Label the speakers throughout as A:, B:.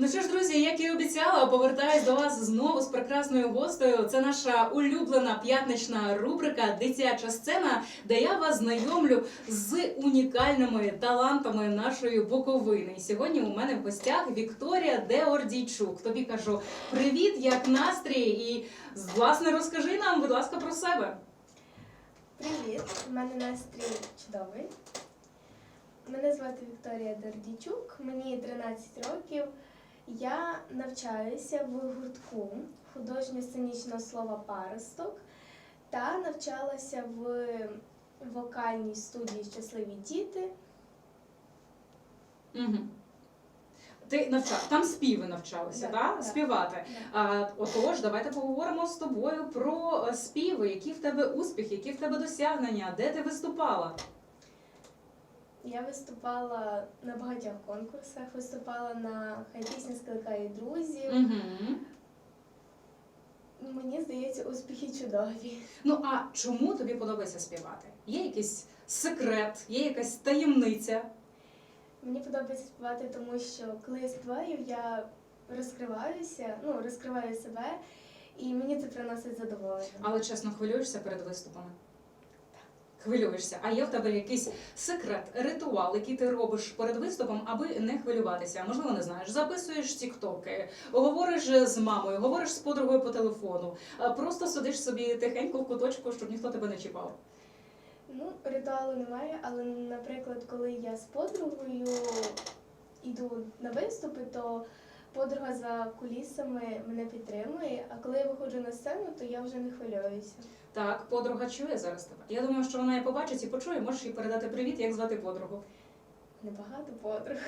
A: Ну що ж, друзі, як і обіцяла, повертаюсь до вас знову з прекрасною гостею. Це наша улюблена п'ятнична рубрика Дитяча сцена, де я вас знайомлю з унікальними талантами нашої Буковини. І сьогодні у мене в гостях Вікторія Деордійчук. Тобі кажу привіт, як настрій, і власне розкажи нам, будь ласка, про себе.
B: Привіт, у мене настрій чудовий. Мене звати Вікторія Дердічук, мені 13 років. Я навчаюся в гуртку художньо-сценічного слова паросток та навчалася в вокальній студії Щасливі діти.
A: Угу. Ти навчав там співи навчалися,
B: Да,
A: да?
B: да.
A: співати. А, отож, давайте поговоримо з тобою про співи, які в тебе успіхи, які в тебе досягнення, де ти виступала.
B: Я виступала на багатьох конкурсах, виступала на Хай пісня скликає друзів.
A: Угу.
B: Мені здається, успіхи чудові.
A: Ну а чому тобі подобається співати? Є якийсь секрет, є якась таємниця?
B: Мені подобається співати, тому що коли я співаю, я розкриваюся, ну розкриваю себе, і мені це приносить задоволення.
A: Але чесно, хвилюєшся перед виступами? Хвилюєшся. А є в тебе якийсь секрет, ритуал, який ти робиш перед виступом, аби не хвилюватися? Можливо, не знаєш. Записуєш тіктоки, говориш з мамою, говориш з подругою по телефону, просто сидиш собі тихенько в куточку, щоб ніхто тебе не чіпав.
B: Ну, ритуалу немає, але, наприклад, коли я з подругою йду на виступи, то подруга за кулісами мене підтримує, а коли я виходжу на сцену, то я вже не хвилююся.
A: Так, подруга чує зараз тебе. Я думаю, що вона і побачить і почує. Можеш їй передати привіт, як звати подругу.
B: Небагато подруг.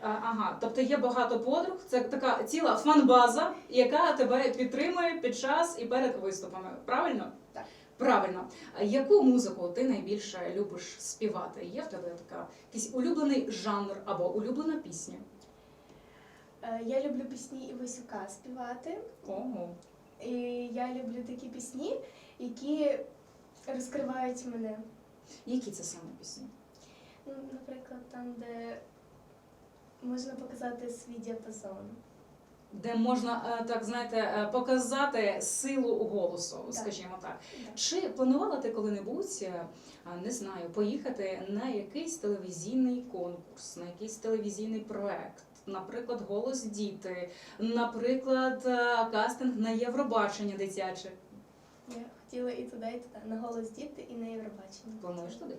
A: А, Ага, тобто є багато подруг. Це така ціла фанбаза, яка тебе підтримує під час і перед виступами. Правильно?
B: Так.
A: Правильно. А яку музику ти найбільше любиш співати? Є в тебе така якийсь улюблений жанр або улюблена пісня?
B: Е, Я люблю пісні Івасюка співати.
A: Ого.
B: І я люблю такі пісні, які розкривають мене.
A: Які це саме пісні?
B: Ну, наприклад, там, де можна показати свій діапазон.
A: Де можна е, так знаєте е, показати силу голосу,
B: Так.
A: скажімо так.
B: Да.
A: Чи планувала ти коли-небудь, е, не знаю, поїхати на якийсь телевізійний конкурс, на якийсь телевізійний проект? Наприклад, голос діти, наприклад, е, кастинг на Євробачення дитяче.
B: Я хотіла і туди, і туди, на голос діти, і на Євробачення.
A: Плануєш туди?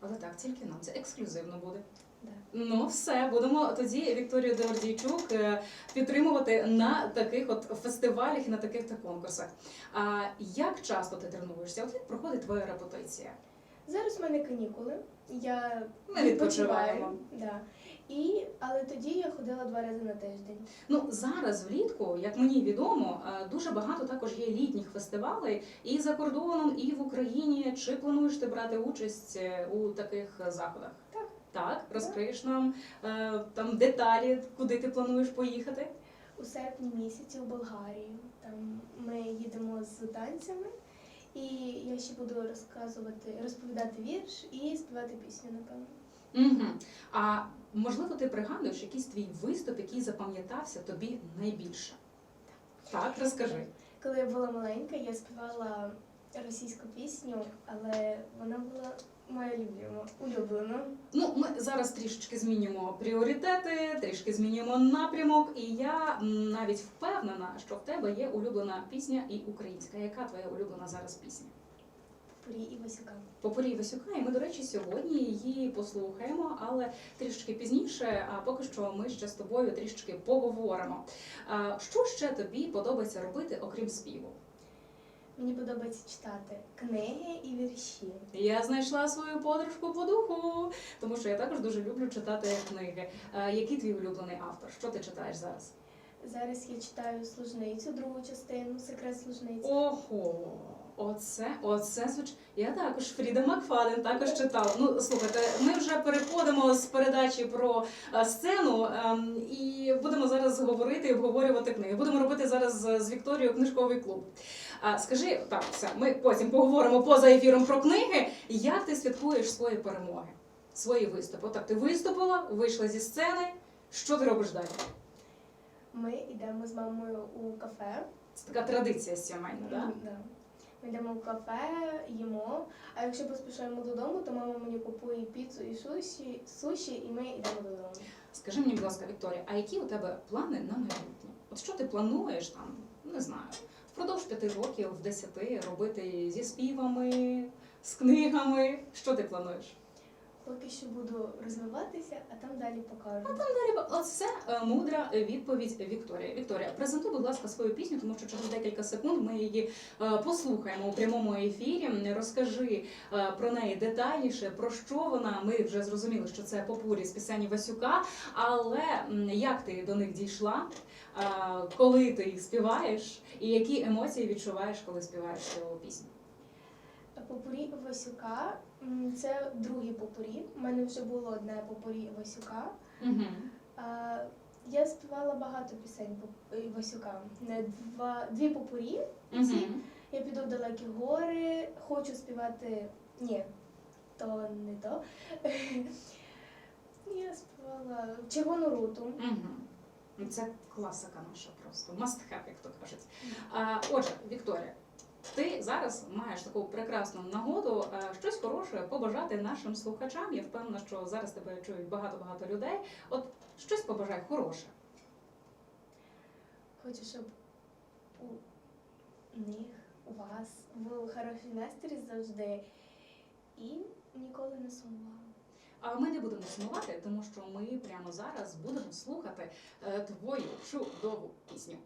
A: Але так, тільки нам це ексклюзивно буде.
B: Да.
A: Ну, все, будемо тоді Вікторію Деордійчук е, підтримувати на таких от фестивалях і на таких та конкурсах. А як часто ти тренуєшся? От як проходить твоя репетиція?
B: Зараз в мене канікули. Я
A: Ми відпочиваємо.
B: Да. І, але тоді я ходила два рази на тиждень.
A: Ну зараз влітку, як мені відомо, е, дуже багато також є літніх фестивалей і за кордоном, і в Україні. Чи плануєш ти брати участь е, у таких заходах?
B: Так.
A: Так, розкриєш нам е, там деталі, куди ти плануєш поїхати?
B: У серпні місяці у Болгарію. Там ми їдемо з танцями, і я ще буду розказувати, розповідати вірш і співати пісню, напевно.
A: Угу. А можливо, ти пригадуєш якийсь твій виступ, який запам'ятався тобі найбільше? Так, розкажи.
B: Коли я була маленька, я співала російську пісню, але вона була моя любима, улюблена.
A: Ну, ми зараз трішечки змінюємо пріоритети, трішки змінюємо напрямок, і я навіть впевнена, що в тебе є улюблена пісня і українська. Яка твоя улюблена зараз пісня?
B: Порі і Васюка.
A: Попорій Васюка, і ми, до речі, сьогодні її послухаємо, але трішки пізніше. А поки що ми ще з тобою трішечки поговоримо. Що ще тобі подобається робити, окрім співу?
B: Мені подобається читати книги і вірші.
A: Я знайшла свою подружку по духу, тому що я також дуже люблю читати книги. Який твій улюблений автор? Що ти читаєш зараз?
B: Зараз я читаю служницю, другу частину, секрет служниці.
A: Ого, оце, оце звуч. Я також Фріда Макфаден також читала. Ну слухайте, ми вже переходимо з передачі про е, сцену ем, і будемо зараз говорити і обговорювати книги. Будемо робити зараз з Вікторією книжковий клуб. Скажи, так, все, ми потім поговоримо поза ефіром про книги. Як ти святкуєш свої перемоги, свої виступи? Отак ти виступила, вийшла зі сцени. Що ти робиш далі?
B: ми йдемо з мамою у кафе.
A: Це така традиція сімейна, да?
B: Мгм, да. Ми йдемо в кафе, їмо. А якщо поспішаємо додому, то мама мені купує піцу і суші, суші, і ми йдемо додому.
A: Скажи мені, будь ласка, Вікторія, а які у тебе плани на майбутнє? От що ти плануєш там, не знаю, впродовж п'яти років, десяти робити зі співами, з книгами? Що ти плануєш?
B: Поки що буду розвиватися, а там далі покажу.
A: Далі, Оце е, мудра відповідь Вікторія. Вікторія, презентуй, будь ласка, свою пісню, тому що через декілька секунд ми її е, послухаємо у прямому ефірі. Розкажи е, про неї детальніше, про що вона. Ми вже зрозуміли, що це попурі з пісень Васюка. Але як ти до них дійшла? Е, Коли ти їх співаєш, і які емоції відчуваєш, коли співаєш цю пісню?
B: Попурі Васюка це другий попурі. У мене вже було одне попурі Васюка.
A: Угу.
B: А, Я співала багато пісень е, Васюка. Не два дві попурі.
A: Угу.
B: Я піду в далекі гори, хочу співати. Ні, то не то. Я співала червону руту.
A: Угу. Це класика наша просто. Must have, як то кажуть. А, отже, Вікторія, ти зараз маєш таку прекрасну нагоду е, щось хороше побажати нашим слухачам. Я впевнена, що зараз тебе чують багато-багато людей. От щось побажай хороше.
B: Хочу, щоб у них, у вас був хороший настрій завжди і ніколи не сумували.
A: А ми не будемо сумувати, тому що ми прямо зараз будемо слухати е, твою чудову пісню.